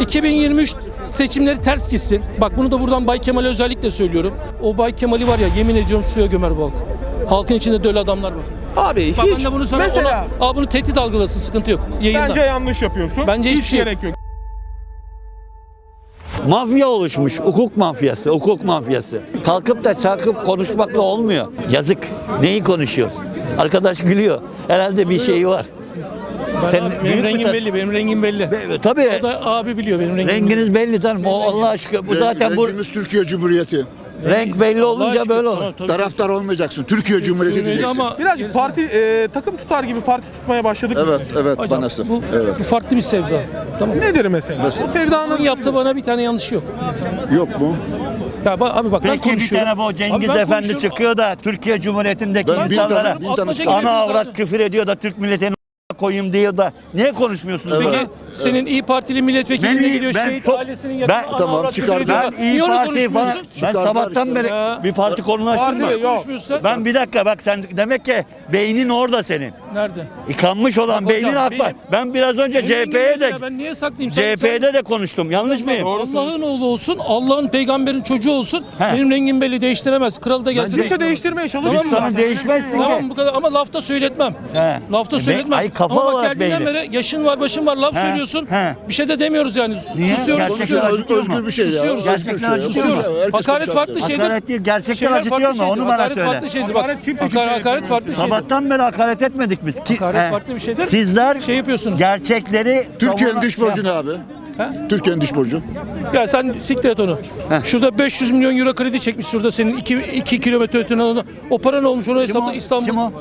2023 seçimleri ters gitsin. Bak bunu da buradan Bay Kemal'e özellikle söylüyorum. O Bay Kemal'i var ya yemin ediyorum suya gömer bu halk. Halkın içinde de öyle adamlar var. Abi Bak hiç ben de bunu sana mesela ona, al bunu tehdit algılasın sıkıntı yok. Yayında. bence yanlış yapıyorsun. Bence hiçbir hiç şey yok. gerek yok. Mafya oluşmuş, hukuk mafyası, hukuk mafyası. Kalkıp da çarkıp konuşmakla olmuyor. Yazık. Neyi konuşuyoruz? Arkadaş gülüyor. Herhalde bir şeyi var. Sen abi, benim rengim belli, benim rengim belli. Be- Tabii. O da abi biliyor benim rengim. Renginiz belli canım. O Allah aşkına. Bu zaten bu Rengimiz Türkiye Cumhuriyeti. renk belli Allah olunca aşkına, böyle olur. tamam, tabii. Taraftar olmayacaksın. Türkiye Cumhuriyeti Söyleyeceğim diyeceksin. ama Birazcık gerisini- parti e, takım tutar gibi parti tutmaya başladık biz. Evet, evet Hocam, banası. bu, Evet. bu farklı bir sevda. Tamam. Nedir mesela? O sevdanın Onun yaptığı bana bir tane yanlış yok. Yok mu? Ya bak, abi bak ben Peki bir konuşuyorum. tane bu Abi Cengiz ben Efendi konuşuyorum. çıkıyor da Türkiye Cumhuriyeti'ndeki Ben bin insanlara tane- bin tane Atmaca çıkar. ana avrat küfür ediyor da Türk milletini koyayım diyor da niye konuşmuyorsunuz? Evet. Peki senin İyi Partili milletvekili iyi- gidiyor ben şehit çok- ailesinin yakını ben- tamam, çıkar-. Ben iyi Parti falan ben sabahtan beri Ya. bir parti açtım mı? Konuşmuyorsun. Ben bir dakika bak sen demek ki beynin orada senin. Nerede? Yıkanmış olan Bak beynin hocam, AK Parti. benim- Ben biraz önce CHP'ye de ya, Ben niye saklayayım? Sen- CHP'de de konuştum. Yanlış mıyım? Allah'ın oğlu olsun, Allah'ın peygamberin çocuğu olsun. He. Benim rengim belli değiştiremez. Kral da gelse kimse değiştirmeye çalışıyor. Tamam mı? Sana değişmezsin Tamam ki. bu kadar ama lafta söyletmem. He. Lafta E, söyletmem. Kafa ama bak olarak geldiğinden belli. beri yaşın var, başın var, laf He, söylüyorsun. he. Bir şey de demiyoruz yani. Niye? Susuyoruz, Gerçekten susuyoruz. Acıtıyor özgür mu? bir şey ya. Susuyoruz. Özgür Gerçekten şey. acıtıyor Özgür mu? şey. Herkes Hakaret farklı şeydir. Hakaret değil, gerçekten Şeyler acıtıyor farklı mu? şeydir. Onu bana Hakaret söyle. farklı şeydir. Bak, Hakaret kimse hakaret, kimseye hakaret farklı şeydir. Sabahtan beri hakaret etmedik biz. Ki, Hakaret he. farklı bir şeydir. Sizler Şey yapıyorsunuz. gerçekleri Türkiye'nin savunan- dış borcu ne abi? Türkiye'nin dış borcu. Ya sen siktir et onu. Şurada 500 milyon euro kredi çekmiş şurada senin 2, 2 kilometre ötene onu. O para ne olmuş onu hesapla? İstanbul. Kim o?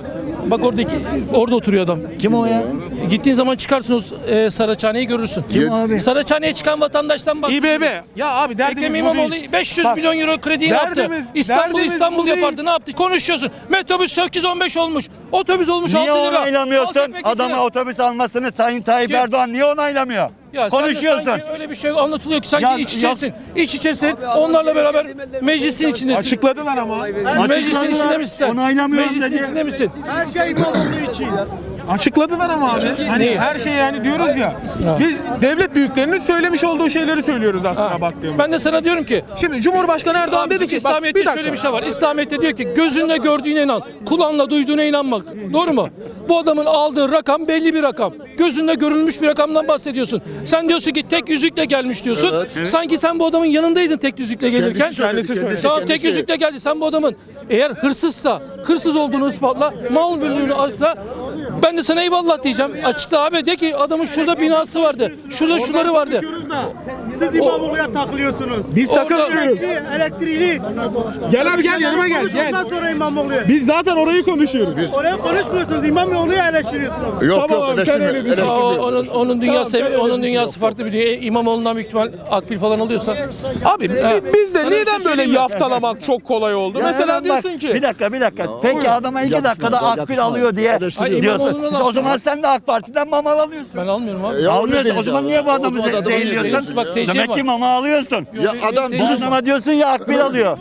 Bak oradaki orada oturuyor adam. Kim o ya? Gittiğin zaman çıkarsın o e, Saraçhane'yi görürsün. Kim abi? Saraçhane'ye çıkan vatandaştan bak. İBB. Ya abi derdimiz Ekrem bu İmamoğlu değil. 500 Bak, milyon euro krediyi ne yaptı? derdimiz- İstanbul derdimiz İstanbul bu değil. yapardı ne yaptı? Konuşuyorsun. Metrobüs 8-15 olmuş. Otobüs olmuş Niye 6 lira. Alt onaylamıyorsun ekmek adama iki lira. otobüs almasını Sayın Tayyip Kim? Erdoğan niye onaylamıyor? Ya sen Konuşuyorsun. sanki öyle bir şey anlatılıyor ki sanki Ya- iç içesin. İç içesin. Onlarla beraber meclisin içindesin. Açıkladılar ama. Meclisin içinde misin sen? Onaylamıyorum Meclisin dedi. içinde misin? Açıkladılar ama abi. Hani her şey yani diyoruz ya. Biz devlet büyüklerinin söylemiş olduğu şeyleri söylüyoruz aslında baktığımızda. Ben de sana diyorum ki Şimdi Cumhurbaşkanı Erdoğan dedi ki bak İslamiyet'te bir dakika. şöyle bir şey var. İslamiyet'te diyor ki gözünle gördüğüne inan, kulağınla duyduğuna inanmak. Doğru mu? Bu adamın aldığı rakam belli bir rakam. Gözünle görülmüş bir rakamdan bahsediyorsun. Sen diyorsun ki tek yüzükle gelmiş diyorsun. Sanki sen bu adamın yanındaydın tek yüzükle gelirken. Kendisi söyledi, Kendisi kendisi, söyledi. Tamam tek kendisi. yüzükle geldi. Sen bu adamın eğer hırsızsa, hırsız olduğunu ispatla, mal mülkünü açıkla. Ben de sana eyvallah diyeceğim. Açıkla abi de ki adamın şurada binası vardı. Şurada şuları vardı. Siz İmamoğlu'ya takılıyorsunuz. Biz Orada- takılmıyoruz. Elektriğini. Gel abi gel yanıma gel. Konuş, gel. Ondan sonra İmamoğlu'ya. Biz zaten orayı konuşuyoruz. Oraya konuşmuyorsunuz. İmamoğlu'ya eleştiriyorsunuz. Yok Tamam yok abi, sen öyle eleştirmiyor. düşün. Aa, Eleştirmiyor. onun onun dünyası öyle onun dünyası farklı bir dünya. İmamoğlu'ndan büyük ihtimal akbil falan alıyorsan. Abi bi- bizde neden şey böyle yaftalamak çok kolay oldu? Mesela hemen bak, diyorsun ki Bir dakika bir dakika. Peki adama iki dakikada yapışma, akbil alıyor diye. Diyorsun. Laf O zaman sen de AK Parti'den mama alıyorsun. Ben almıyorum abi. Ya onu Almıyorsun. O zaman niye bu adamı zehirliyorsun? Bak, Demek ki mama alıyorsun. Ya adam Bu adama diyorsun ya akbil alıyor.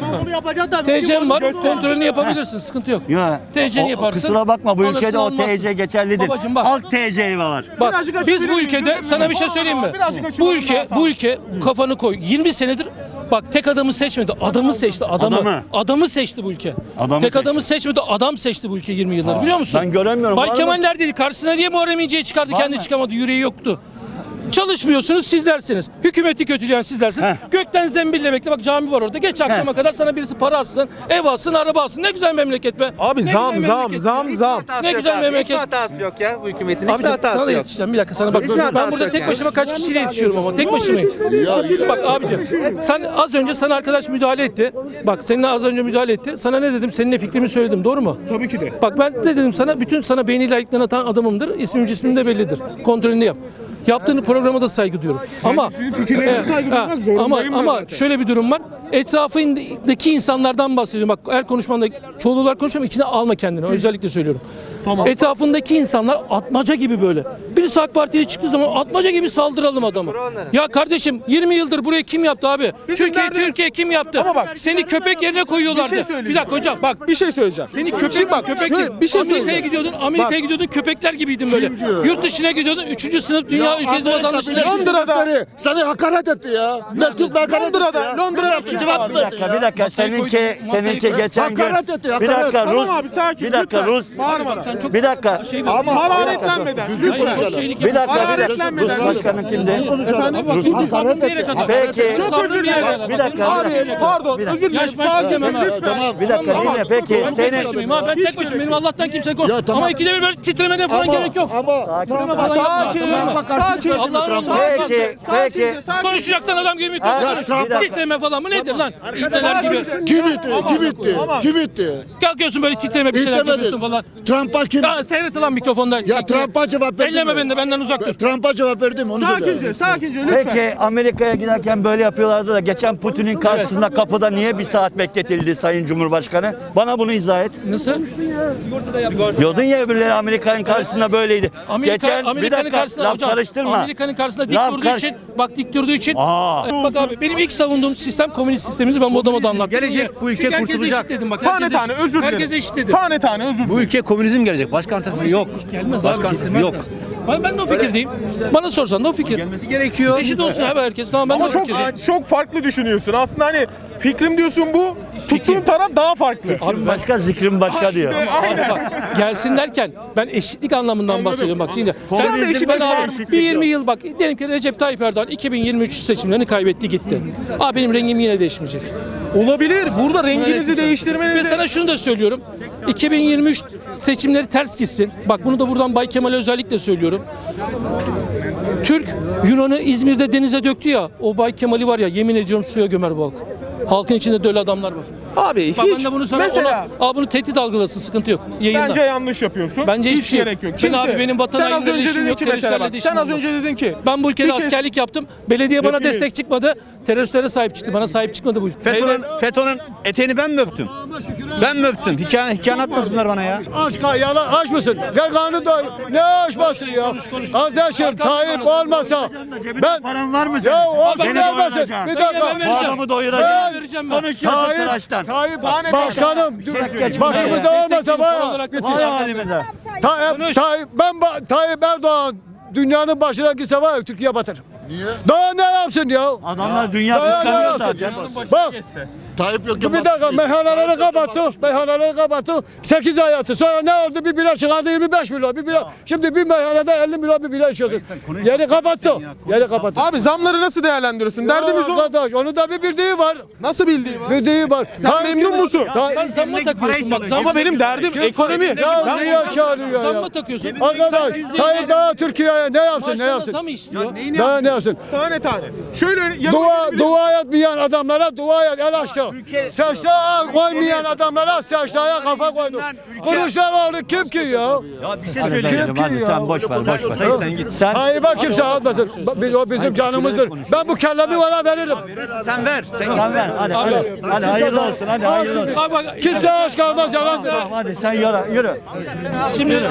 İmamoğlu yapacak da. TC'm var. Kontrolünü yapabilirsin. Sıkıntı yok. Ya, TC'ni yaparsın. Kusura bakma bu ülkede o. TC geçerlidir. Babacım bak. Alt TC'yi var. Bak biz bu ülkede sana bir şey söyleyeyim mi? Bu ülke bu ülke kafanı koy. 20 senedir bak tek adamı seçmedi. Adamı seçti. Adamı. Adamı. Adamı seçti bu ülke. Adamı tek seçti. adamı seçmedi. Adam seçti bu ülke 20 yıldır. Biliyor musun? ben göremiyorum. Bay Var Kemal neredeydi? Karşısına niye Muharrem İnce'yi çıkardı? Kendi mı? çıkamadı. Yüreği yoktu. Çalışmıyorsunuz sizlersiniz. Hükümeti kötüleyen sizlersiniz. Heh. Gökten zembille bekle. Bak cami var orada. Geç akşama kadar sana birisi para atsın. Ev alsın, araba alsın. Ne güzel memleket be. Abi Ne zam zam memleket. zam zam. Ne güzel memleket. Hiçbir hatası yok ya bu hükümetin. Hiçbir Abicim hatası sana da yetişeceğim bir dakika sana bak Hiçbir ben hatası burada tek yani. başıma kaç kişiyle yetişiyorum ama tek başımayım. Ya, Bak abicim sen az önce sana arkadaş müdahale etti. Bak seninle az önce müdahale etti. Sana ne dedim? Senin ne fikrimi söyledim. Doğru mu? Tabii ki de. Bak ben de dedim sana bütün sana beyniyle ayıklayan atan adamımdır. İsmim cismim de bellidir. Kontrolünü yap. Yaptığın programa da saygı duyuyorum. Ama sizin fikirlerinize Evet, saygı duymak zorundayım Ama ben ama zaten. şöyle bir durum var. Etrafındaki insanlardan bahsediyorum. Bak her konuşmanda çoğul olarak konuşuyorum içine alma kendini. Özellikle söylüyorum. Tamam. Etrafındaki insanlar atmaca gibi böyle. Birisi AK Parti'ye çıktığı zaman atmaca gibi saldıralım adamı. Ya kardeşim 20 yıldır burayı kim yaptı abi? Bizim Türkiye derdimiz- Türkiye kim yaptı? Ama bak- Seni köpek yerine Bir koyuyorlardı. şey Bir, söyleyeceğim. dakika hocam. Bak bir şey söyleyeceğim. Seni köpek Şimdi bak köpek şöyle değil. bir şey Amerika'ya söyleyeceğim. gidiyordun, Amerika'ya Bak. gidiyordun köpekler gibiydin böyle. Yurt dışına gidiyordun, üçüncü sınıf dünya ülkesi vatandaşı. Amerika değilsin. Londra'da- Seni hakaret etti ya. Mektupla hakaret etti Londra'da- ya. Londra'da- cevap Bir dakika, bir dakika. Seninki, seninki geçen gün. Hakaret etti, Bir hakaret. dakika Tamam Rus. abi, sakin, Bir dakika lütfen. Rus. Bağırma. Sen çok Bir dakika. şey Ama Hararetlenmeden. düzgün Lütfen. konuşalım. şeylik Bir dakika, bir dakika. Hararetlenmeden. Rus başkanı kimdi? Efendim? Bak, Rus sabrım bir yere kadar. Peki. Rus sabrım özür bir dilerim. Bir dakika, bir dakika. bir Abi kadar. pardon Bir dakika. özür dilerim. Yaş baş Sakin abi. lütfen. Tamam. Bir dakika Tamam, dinle peki. Ben tek Senin başımayım abi. Ben tek başımayım. Benim Allah'tan kimse korkmuyor. Ya tamam. Ama ikide bir böyle titremede falan gerek yok. ama yapma. Sakin. Sakin. Allah'ın Trump'a. razı olsun. Peki, peki. Sakin. Konuşacaksan adam gibi Ha, konuş. Trump'a- Titreme falan mı nedir lan? İbneler gibi. Kim itti? Kim itti? Kim itti? Kalkıyorsun böyle titreme bir şeyler yapıyorsun falan. Trump'a kim? Ya seyret lan mikrofonda. Ya Trump'a cevap verdin Elleme beni de benden uzak dur. Trump'a cevap verdim onu söyle. Sakince, sakince lütfen. Peki Amerika'ya giderken böyle yapıyorlardı da geçen Putin'in karşısında kapıda niye bir saat bekletildi Sayın Cumhurbaşkanı? Bana bunu izah et. Nasıl? Diyordun ya öbürleri Amerika'nın karşısında böyleydi. Amerika, geçen bir Amerika'nın dakika karşısında laf hocam, karıştırma. Amerika'nın karşısında dik Laf durduğu karış- için, bak dik durduğu için. Aa. Bak abi benim ilk savunduğum sistem komünist sistemidir. Ben bu adama da anlattım. Gelecek, bu ülke Çünkü herkese kurtulacak. eşit dedim bak. Tane herkese tane eşit. özür dilerim. Herkese eşit dedim. Tane tane özür dilerim. Bu ülkeye komünizm gelecek. Başka alternatifi yok. Gelmez Başka abi alternatifi getirmez. yok. Ben, ben de o fikirdeyim. Bana sorsan da o fikir. Gelmesi gerekiyor. Eşit olsun abi herkes. Tamam ben Ama de o çok fikirdeyim. çok farklı düşünüyorsun. Aslında hani fikrim diyorsun bu, tuttuğun taraf daha farklı. Abi ben Başka zikrim başka diyor. Abi bak gelsin derken ben eşitlik anlamından bahsediyorum bak şimdi. Ben, Komünizm ben var, abi eşitlik bir 20 yıl bak diyelim ki Recep Tayyip Erdoğan 2023 seçimlerini kaybetti gitti. Abi benim rengim yine değişmeyecek. Olabilir. Burada renginizi Ve değiştirmeniz sana şunu da söylüyorum. 2023 seçimleri ters gitsin. Bak bunu da buradan Bay Kemal'e özellikle söylüyorum. Türk Yunan'ı İzmir'de denize döktü ya. O Bay Kemal'i var ya yemin ediyorum suya gömer bu halk. Halkın içinde de öyle adamlar var. Abi Bak hiç ben de bunu sana mesela ona, Aa, bunu tehdit algılasın sıkıntı yok. Yayında. bence yanlış yapıyorsun. Bence hiçbir hiç şey yok. gerek yok. Ben abi benim vatan sen az hainlerle önce işim dedin yok, ki mesela teröristlerle bak, de işim sen az olmaz. önce dedin ki Ben bu ülkede kez- askerlik yaptım. Belediye bana Hepimiz. destek çıkmadı. Teröristlere sahip çıktı. Bana sahip çıkmadı bu ülke. FETÖ'nün FETÖ'nün eteğini ben mi öptüm? Ben mi öptüm? Hikaye, hikaye atmasınlar bana ya. Aç yalan aç mısın? Gel kanunu da ne açmasın ya? Kardeşim Tayyip olmasa ben Paran var mı senin? ya olsun Beni ne olmasın? doyuracaksın. Bir dakika. Bu adamı doyuracaksın. Vereceğim ben. Konuşuyorsun Tayyip, tıraştan. Tayyip başkanım geç başımızda olmasa Destekçi var ya. olarak da Vay halimize. Tayyip. Tayyip, ben Tayyip Erdoğan dünyanın başına gitse var ya Türkiye batır. Niye? Daha ne yapsın ya? Adamlar dünya kıskanıyor zaten. Bak Tayyip yok. bir dakika meyhaneleri kapattı. Meyhaneleri kapattı. 8 ay yattı. Sonra ne oldu? Bir bira çıkardı 25 milyon. Bir bira. Şimdi bir meyhanede 50 milyon bir bira içiyorsun. Yeri kapattı. Yeri kapattı. Abi zamları nasıl değerlendiriyorsun? Derdimiz o. Arkadaş onun da bir bildiği var. Nasıl bildiğin var? Bildiği var. Sen memnun musun? Sen zamma takıyorsun bak. Zamma, Ama benim derdim ekonomi. Ya Ben- niye çağırıyor zamma ya? takıyorsun. Arkadaş Tayyip daha Türkiye'ye ne yapsın ne yapsın? zam istiyor. Daha ne yapsın? Tane tane. Şöyle yanıma Dua, gelebilir- dua etmeyen adamlara dua et el açtı. Secdeye koymayan adamlara secdeye kafa koydu. Kılıçdaroğlu kim ki ya? Ya bir şey söyleyelim Kim hadi ki ya? sen boş ver boş ver. Sen git. Sen Tayyip'e kimse atmasın. Biz, o bizim canımızdır. Ben bu kellemi ona veririm. Sen ver. Sen sen ver hadi hadi. Hadi hayırlı olsun hadi hayırlı olsun. Bak Kimse aç kalmaz yalan. Hadi sen yürü yürü. şimdi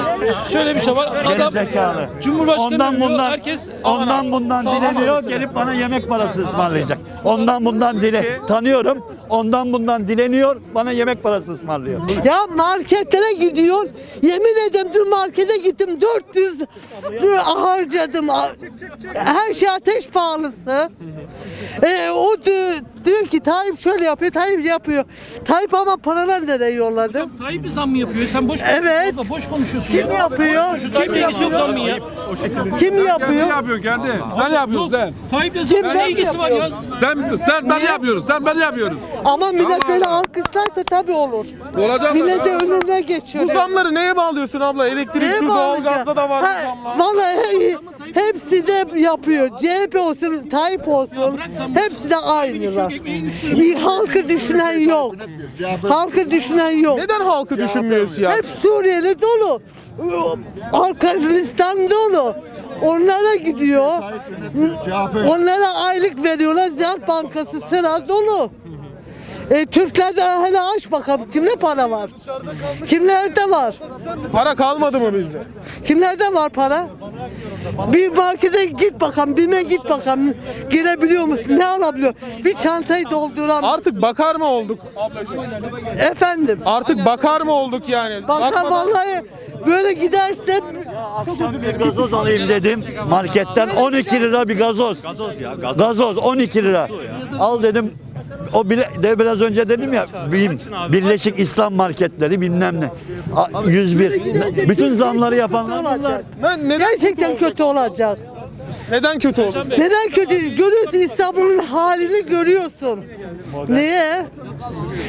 şöyle bir şey var. Adam zekalı. Cumhurbaşkanı Ondan bundan herkes ondan bundan dileniyor gelip bana yemek parası ısmarlayacak. Ondan bundan dile tanıyorum. Ondan bundan dileniyor bana yemek parası ısmarlıyor. Ya marketlere gidiyor. Yemin ederim dün markete gittim 400 lira harcadım. Her şey ateş pahalısı. Ee, o diyor, diyor ki Tayyip şöyle yapıyor, Tayyip yapıyor. Tayyip ama paralar nereye yolladı? Tayyip bir zam mı yapıyor? Sen boş Evet. konuşuyorsun abla, boş konuşuyorsun. Kim ya. yapıyor? Tayyip'le ilgisi yok zammın ya. Kim yapıyor? yapıyorsun kendi. Sen yapıyorsun sen. Tayyip'le Kim zammın ben ne ilgisi var ya? Sen sen ben yapıyoruz. Sen ben yapıyoruz. Ama millet Allah böyle Allah. alkışlarsa tabii olur. Olacak Millet de önüne geçiyor. Bu zamları neye bağlıyorsun abla? Elektrik, Neye su, doğalgazda da var bu Ha, zamlar. Vallahi he- hepsi de yapıyor. CHP olsun, Tayyip olsun. Hepsi de aynılar. Bir halkı düşünen yok. Halkı düşünen yok. Neden halkı düşünmüyor Hep siyaset? Suriyeli dolu. Afganistan dolu. Onlara gidiyor. Onlara aylık veriyorlar. Ziraat Bankası sıra dolu. E, Türklerde hele aç bakalım kimde para var? Kimlerde var? Para kalmadı mı bizde? Kimlerde var para? Bir markete git bakalım, bime git bakalım. Girebiliyor musun? Ne alabiliyor? Bir çantayı dolduran. Artık bakar mı olduk? Efendim. Artık bakar mı olduk yani? Baka Bakmadan- vallahi böyle giderse Bir gazoz alayım dedim marketten 12 lira bir gazoz. Gazoz ya gazoz. 12 lira. Al dedim. O bile de biraz önce dedim ya BİM, Birleşik İslam Marketleri bilmem ne. A- 101. Bütün zamları yapanlar bunlar. olacak. Ne- neden, Gerçekten kötü olacak. neden kötü oldu? Neden kötü? Görüyorsun İstanbul'un halini görüyorsun. Niye?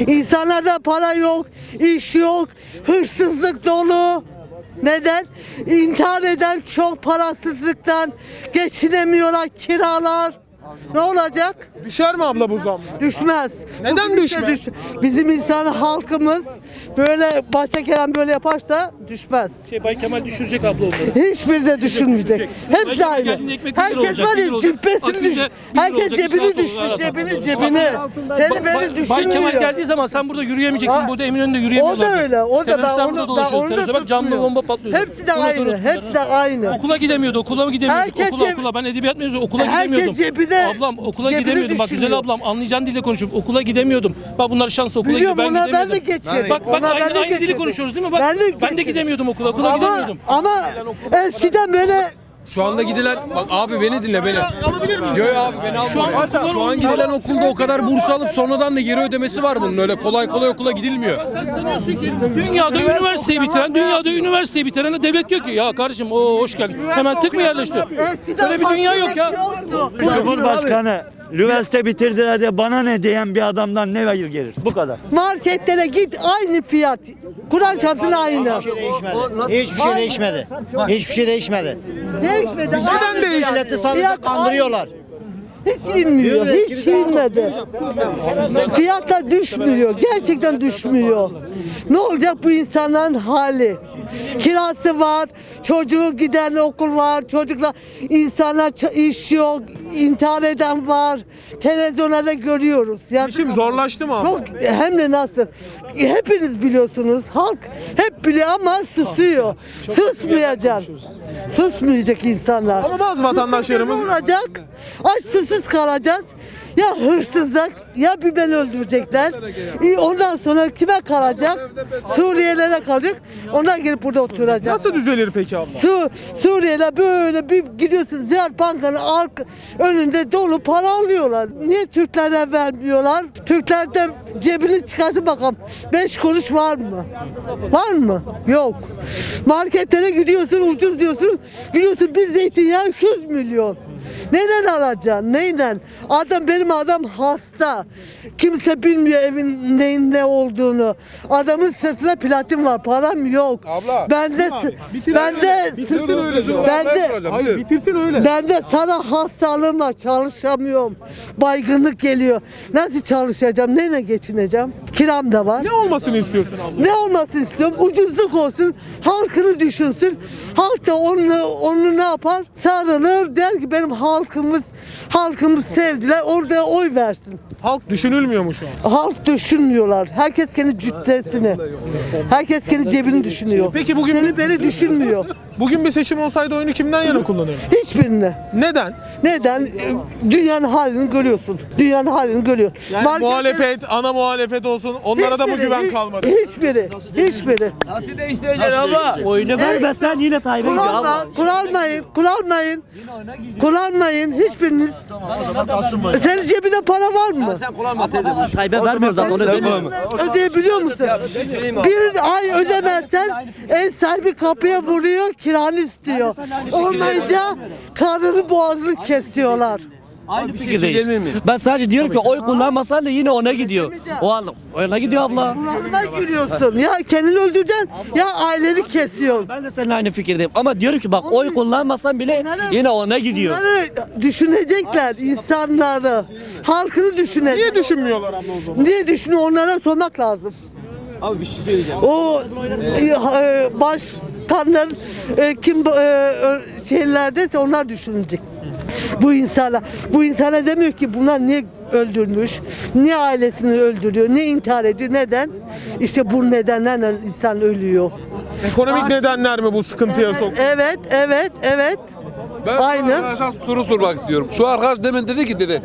İnsanlarda para yok, iş yok, hırsızlık dolu. Neden? İntihar eden çok parasızlıktan geçinemiyorlar kiralar. Ne olacak? Düşer mi abla bu zam? Düşmez. Neden Bugün düşmez? Bizim insan halkımız böyle başta gelen böyle yaparsa düşmez. Şey Bay Kemal düşürecek abla onları. Hiçbiri de düşünmeyecek. Hepsi Bay aynı. geldiğinde ekmek bir lira Herkes olacak, var bir lira ya olacak. cübbesini düş. bir lira Herkes olacak, cebini inşaat düşmüş. rahat Cebini cebini. Seni Ba- beni Bay- Bay Kemal düşünmüyor. geldiği zaman sen burada yürüyemeyeceksin. Ha. Burada Eminönü'nde yürüyemiyorlar. O da öyle. O da ben onu, ben onu da bak camlı tutmuyorum. bomba patlıyor. Hepsi de Unut, aynı. unut. Hepsi de aynı. Okula gidemiyordu, okula mı gidemiyorduk? Herkes okula, ceb- okula. Ben edebiyat mezunu, okula Herkes gidemiyordum. Cebine- ablam okula gidemiyordum. Bak güzel düşünüyor. ablam anlayacağın dille konuşuyorum. Okula gidemiyordum. Bak bunlar şanslı okula Biliyorum, gidiyor. Ben onlar ben gidemiyordum. de geçirdim. Bak bak Onlar ben aynı, de aynı dili konuşuyoruz değil mi? Bak Ben de ben de geçirdim. gidemiyordum okula. Okula Ama, gidemiyordum. ama eskiden böyle Şu anda gidilen bak abi beni dinle beni. Yo yo abi beni Şu an alma. Şu an gidilen okulda o kadar burs alıp sonradan da geri ödemesi var bunun. Öyle kolay kolay okula gidilmiyor. Sen sanıyorsun ki dünyada üniversiteyi bitiren, dünyada üniversiteyi bitirene devlet diyor ki ya kardeşim o hoş geldin. Hemen tık mı yerleştiriyor? Böyle bir dünya yok ya. Cumhurbaşkanı üniversite bitirdiler diye bana ne diyen bir adamdan ne hayır gelir? Bu kadar. Marketlere git aynı fiyat. Kur'an çarpsın aynı. Hiçbir şey değişmedi. Hiçbir şey değişmedi. Değişmedi. Neden değişti? Milleti sadece kandırıyorlar. Hiç inmiyor. Hiç inmedi. Fiyatlar düşmüyor. Gerçekten düşmüyor. Ne olacak bu insanların hali? Kirası var, çocuğu giden okul var, çocuklar, insanlar iş yok, intihar eden var. Televizyonlarda görüyoruz. Ya İşim zorlaştı mı çok hem de nasıl? Hepiniz biliyorsunuz. Halk hep biliyor ama susuyor. Susmayacak. Susmayacak insanlar. Ama bazı vatandaşlarımız Ne olacak? Aç susuz kalacağız. Ya hırsızlık ya birbirini öldürecekler. Ondan sonra kime kalacak? Suriyelilere kalacak. Onlar gelip burada oturacak. nasıl düzelir peki abla? Su, Suriye'yle böyle bir gidiyorsun Ziraat Banka'nın arka, önünde dolu para alıyorlar. Niye Türklere vermiyorlar? Türkler de cebini çıkartın bakalım. 5 kuruş var mı? Var mı? Yok. Marketlere gidiyorsun ucuz diyorsun. Gidiyorsun bir zeytinyağı 200 milyon. Neden alacaksın? Neyle? Adam benim adam hasta. Kimse bilmiyor evin neyin ne olduğunu. Adamın sırtında platin var. Param yok. Abla, Bende bende Bitirsin öyle cevap. bende Hayır bitirsin öyle. bende sana hastalığım var. Çalışamıyorum. Baygınlık geliyor. Nasıl çalışacağım? Neyle geçineceğim? Kiram da var. Ne olmasını istiyorsun abla? Ne olmasın istiyorum? Ucuzluk olsun. Halkını düşünsün. Halk da onu, onu ne yapar? Sarılır. Der ki benim halkımız halkımız sevdiler. Orada oy versin. Halk düşünülmüyor mu şu an? Halk düşünmüyorlar. Herkes kendi cüssesini. Herkes kendi cebini düşünüyor. Peki bugün Seni beni düşünmüyor. bugün bir seçim olsaydı oyunu kimden yana kullanırdın? Hiçbirini. Neden? Neden? Ee, Dünyanın halini görüyorsun. Dünyanın halini görüyor. Yani Markette- muhalefet, ana muhalefet olsun onlara da mı Hiçbiri, güven kalmadı? Hiçbiri. Hiçbiri. Nasıl değiştireceksin abla? Oyunu vermezsen yine Tayyip'e Kullanma, kullanmayın, kullanmayın. Kullanmayın hiçbiriniz. Senin cebinde para var mı? Tayyip'e vermiyor zaten onu vermiyor. Ödeyebiliyor musun? Bir ay ödemezsen ev sahibi kapıya vuruyor, kiranı istiyor. Olmayınca karnını boğazını kesiyorlar. Aynı fikirdeyiz. Ben sadece diyorum ki oy kullanmasan da yine ona gidiyor. O al- ona gidiyor abla. Kulağına giriyorsun. Ya kendini öldüreceksin ya aileni kesiyorsun. Ben de seninle aynı fikirdeyim. Ama diyorum ki bak oy kullanmasan bile yine ona gidiyor. Bunları düşünecekler insanları. Halkını düşünecek. Niye düşünmüyorlar abla o zaman? Niye düşünüyor onlara sormak lazım. Abi bir şey söyleyeceğim. O e, e, başkanlar e, kim e, şeylerdeyse onlar düşünecek. Bu insana bu insana demiyor ki bunlar niye öldürmüş, ne ailesini öldürüyor, ne intihar ediyor. Neden? İşte bu nedenlerle insan ölüyor. Ekonomik nedenler mi bu sıkıntıya sok? Evet, evet, evet. Ben Aynı. soru sormak istiyorum. Şu arkadaş demin dedi ki dedi